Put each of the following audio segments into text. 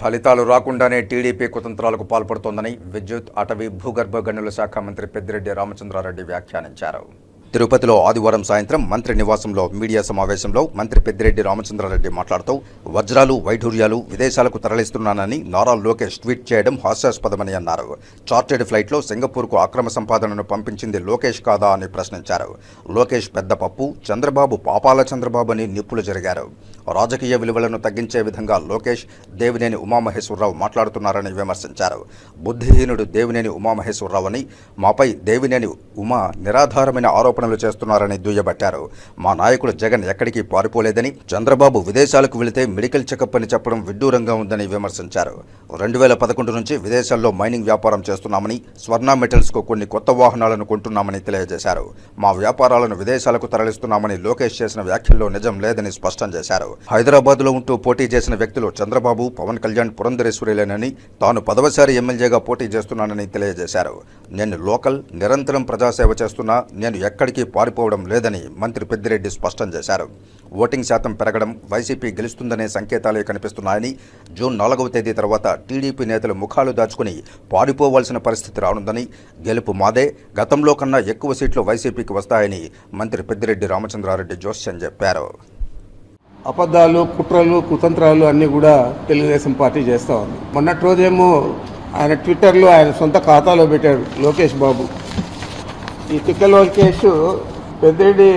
ఫలితాలు రాకుండానే టీడీపీ కుతంత్రాలకు పాల్పడుతోందని విద్యుత్ అటవీ భూగర్భ గనుల శాఖ మంత్రి పెద్దిరెడ్డి రామచంద్రారెడ్డి వ్యాఖ్యానించారు. తిరుపతిలో ఆదివారం సాయంత్రం మంత్రి నివాసంలో మీడియా సమావేశంలో మంత్రి పెద్దిరెడ్డి రామచంద్రారెడ్డి మాట్లాడుతూ వజ్రాలు వైఢూర్యాలు విదేశాలకు తరలిస్తున్నానని నారా లోకేష్ ట్వీట్ చేయడం హాస్యాస్పదమని అన్నారు. చార్టెడ్ ఫ్లైట్లో సింగపూర్కు అక్రమ సంపాదనను పంపించింది లోకేష్ కాదా అని ప్రశ్నించారు. లోకేష్ పెద్ద పప్పు చంద్రబాబు పాపాల చంద్రబాబు అని నిప్పులు జరిగారు. రాజకీయ విలువలను తగ్గించే విధంగా లోకేష్ దేవినేని ఉమామహేశ్వరరావు మాట్లాడుతున్నారని విమర్శించారు. బుద్ధిహీనుడు దేవినేని ఉమామహేశ్వరరావు అని మాపై దేవినేని ఉమా నిరాధారమైన ఆరోపణ ఆరోపణలు చేస్తున్నారని దుయ్యబట్టారు. మా నాయకుడు జగన్ ఎక్కడికి పారిపోలేదని చంద్రబాబు విదేశాలకు వెళితే మెడికల్ చెకప్ అని చెప్పడం విడ్డూరంగా ఉందని విమర్శించారు. రెండు వేల పదకొండు నుంచి విదేశాల్లో మైనింగ్ వ్యాపారం చేస్తున్నామని స్వర్ణ మెటల్స్కు కొన్ని కొత్త వాహనాలను కొంటున్నామని తెలియజేశారు. మా వ్యాపారాలను విదేశాలకు తరలిస్తున్నామని లోకేష్ చేసిన వ్యాఖ్యల్లో నిజం లేదని స్పష్టం చేశారు. హైదరాబాద్లో ఉంటూ పోటీ చేసిన వ్యక్తులు చంద్రబాబు పవన్ కళ్యాణ్ పురంధరేశ్వరిలేనని తాను పదవసారి ఎమ్మెల్యేగా పోటీ చేస్తున్నానని తెలియజేశారు. నేను లోకల్ నిరంతరం ప్రజాసేవ చేస్తున్నా నేను ఎక్కడికి పారిపోవడం లేదని మంత్రి పెద్దిరెడ్డి స్పష్టం చేశారు. ఓటింగ్ శాతం పెరగడం వైసీపీ గెలుస్తుందనే సంకేతాలే కనిపిస్తున్నాయని జూన్ నాలుగవ తేదీ తర్వాత టీడీపీ నేతలు ముఖాలు దాచుకుని పారిపోవాల్సిన పరిస్థితి రానుందని గెలుపు మాదే గతంలో కన్నా ఎక్కువ సీట్లు వైసీపీకి వస్తాయని మంత్రి పెద్దిరెడ్డి రామచంద్రారెడ్డి జోస్యం చెప్పారు. అబద్ధాలు కుట్రలు కుతంత్రాలు అన్నీ కూడా తెలుగుదేశం పార్టీ చేస్తూ ఉంది. మొన్నటి రోజేమో ఆయన ట్విట్టర్లో ఆయన సొంత ఖాతాలో పెట్టాడు లోకేష్ బాబు. ఈ తిక్క లోకేష్ పెద్దిరెడ్డి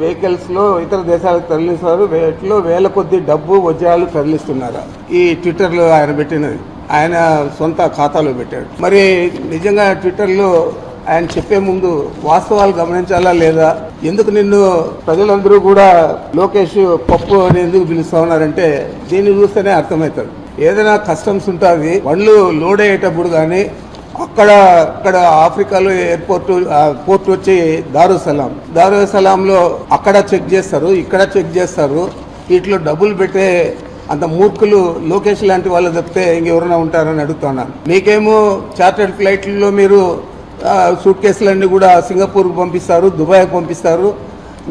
వెహికల్స్లో ఇతర దేశాలకు తరలిస్తారు. వీటిలో వేల కొద్ది డబ్బు వజ్రాలు తరలిస్తున్నారు? ఈ ట్విట్టర్లో ఆయన పెట్టినది. ఆయన సొంత ఖాతాలో పెట్టాడు. మరి నిజంగా ట్విట్టర్లో ఆయన చెప్పే ముందు వాస్తవాలు గమనించాలా లేదా? ఎందుకు నిన్ను ప్రజలందరూ కూడా లోకేష్ పప్పు అని ఎందుకు పిలుస్తా ఉన్నారంటే దీన్ని చూస్తేనే అర్థమవుతుంది. ఏదైనా కస్టమ్స్ ఉంటుంది పండ్లు లోడ్ అయ్యేటప్పుడు కానీ అక్కడ అక్కడ ఆఫ్రికాలో ఎయిర్పోర్ట్ పోర్ట్ వచ్చి దారుసలాం. దారుసలాంలో అక్కడ చెక్ చేస్తారు ఇక్కడ చెక్ చేస్తారు. వీటిలో డబ్బులు పెట్టే అంత మూర్ఖులు లోకేష్ లాంటి వాళ్ళు చెప్తే ఇంకెవరైనా ఉంటారని అడుగుతున్నాను మీకేమో చార్టర్డ్ ఫ్లైట్లలో మీరు సూట్ కేసులన్నీ కూడా సింగపూర్కి పంపిస్తారు దుబాయ్కి పంపిస్తారు.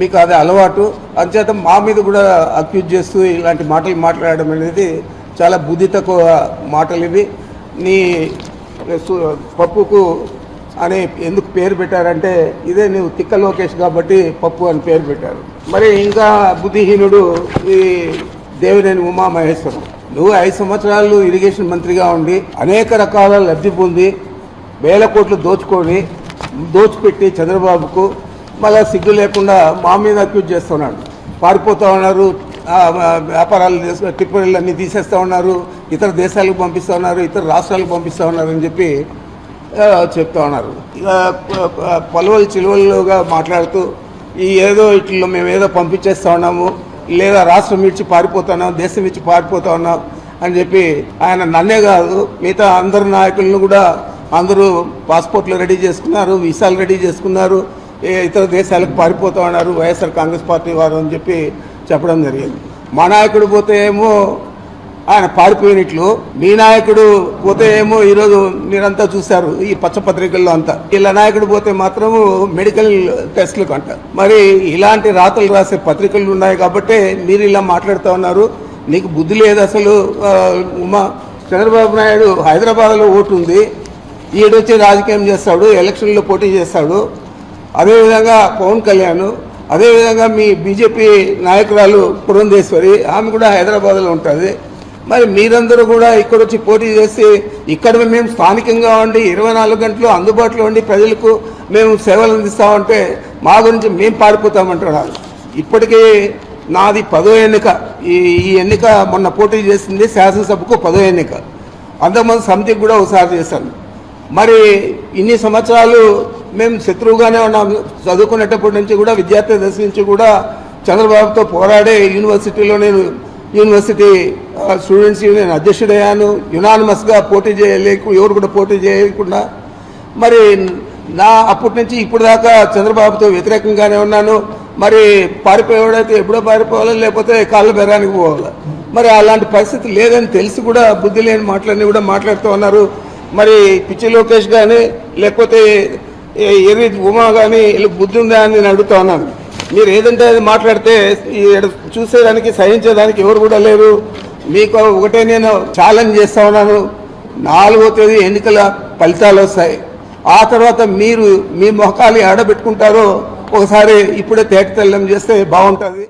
మీకు అది అలవాటు. అంచేత మా మీద కూడా అక్యూజ్ చేస్తూ ఇలాంటి మాటలు మాట్లాడడం అనేది చాలా బుద్ధి తక్కువ మాటలు ఇవి. నీ పప్పుకు అని ఎందుకు పేరు పెట్టారంటే ఇదే నువ్వు తిక్క లోకేష్ కాబట్టి పప్పు అని పేరు పెట్టారు. మరి ఇంకా బుద్ధిహీనుడు ఈ దేవినేని ఉమా మహేశ్వరం. నువ్వు ఐదు సంవత్సరాలు ఇరిగేషన్ మంత్రిగా ఉండి అనేక రకాల లబ్ధి పొంది వేల కోట్లు దోచుకొని దోచిపెట్టి చంద్రబాబుకు మళ్ళా సిగ్గు లేకుండా మా మీద అక్యూజ్ చేస్తున్నాడు. పారిపోతా ఉన్నారు వ్యాపారాలు చేసు- తీసేస్తా అన్నీ తీసేస్తూ ఉన్నారు ఇతర దేశాలకు పంపిస్తూ ఉన్నారు ఇతర రాష్ట్రాలకు పంపిస్తూ ఉన్నారని అని చెప్పి చెప్తా ఉన్నారు. పలువలు చిలువలుగా మాట్లాడుతూ ఈ ఏదో ఇట్లా మేము ఏదో పంపించేస్తా ఉన్నాము లేదా రాష్ట్రం ఇచ్చి పారిపోతున్నాం దేశం ఇచ్చి పారిపోతా ఉన్నాం అని చెప్పి ఆయన నన్నే కాదు మిగతా అందరు నాయకులను కూడా అందరూ పాస్పోర్ట్లు రెడీ చేసుకున్నారు వీసాలు రెడీ చేసుకున్నారు ఇతర దేశాలకు పారిపోతా ఉన్నారు వైఎస్ఆర్ కాంగ్రెస్ పార్టీ వారు అని చెప్పి చెప్పడం జరిగింది. మా నాయకుడు పోతే ఏమో ఆయన పారిపోయినట్లు మీ నాయకుడు పోతే ఏమో ఈరోజు మీరంతా చూశారు ఈ పచ్చపత్రికల్లో అంతా. ఇలా నాయకుడు పోతే మాత్రము మెడికల్ టెస్ట్లకు అంట. మరి ఇలాంటి రాతలు రాసే పత్రికలు ఉన్నాయి కాబట్టి మీరు ఇలా మాట్లాడుతూ ఉన్నారు. నీకు బుద్ధి లేదు అసలు ఉమా. చంద్రబాబు నాయుడు హైదరాబాద్లో ఓటు ఉంది. ఈడొచ్చి రాజకీయం చేస్తాడు ఎలక్షన్లో పోటీ చేస్తాడు. అదేవిధంగా పవన్ కళ్యాణ్ అదేవిధంగా మీ బీజేపీ నాయకురాలు పురంధేశ్వరి ఆమె కూడా హైదరాబాద్లో ఉంటుంది. మరి మీరందరూ కూడా ఇక్కడ వచ్చి పోటీ చేసి ఇక్కడ మేము స్థానికంగా ఉండి ఇరవై నాలుగు గంటలు అందుబాటులో ఉండి ప్రజలకు మేము సేవలు అందిస్తామంటే మా గురించి మేము పాడిపోతామంటున్నారు. ఇప్పటికీ నాది పదో ఎన్నిక. ఈ ఈ ఎన్నిక మొన్న పోటీ చేసింది శాసనసభకు పదో ఎన్నిక. అంతకుముందు సమితికి కూడా ఒకసారి చేశాను. మరి ఇన్ని సంవత్సరాలు మేము శత్రువుగానే ఉన్నాం. చదువుకునేటప్పటి నుంచి కూడా విద్యార్థి దశ నుంచి కూడా చంద్రబాబుతో పోరాడే యూనివర్సిటీలో నేను యూనివర్సిటీ స్టూడెంట్స్ యూనియన్ అధ్యక్షుడయ్యాను. యునానిమస్గా పోటీ చేయలేకు ఎవరు కూడా పోటీ చేయకుండా. మరి నా అప్పటి నుంచి ఇప్పుడు దాకా చంద్రబాబుతో వ్యతిరేకంగానే ఉన్నాను. మరి పారిపోయేవాడైతే ఎప్పుడో పారిపోవాలి లేకపోతే కాళ్ళ బెరానికి పోవాలి? మరి అలాంటి పరిస్థితి లేదని తెలిసి కూడా బుద్ధి లేని మాటలన్నీ కూడా మాట్లాడుతూ ఉన్నారు. మరి పిచ్చి లోకేష్ కానీ లేకపోతే ఎర్రి ఉమా కానీ బుద్ధి ఉందా అని నేను అడుగుతా ఉన్నాను. మీరు ఏదంటే అది మాట్లాడితే ఈడ చూసేదానికి సహించేదానికి ఎవరు కూడా లేరు. మీకు ఒకటే నేను ఛాలెంజ్ చేస్తా ఉన్నాను. నాలుగో తేదీ ఎన్నికల ఫలితాలు వస్తాయి. ఆ తర్వాత మీరు మీ మొఖాలు ఆడబెట్టుకుంటారో ఒకసారి ఇప్పుడే తేట తెల్లం చేస్తే బాగుంటుంది.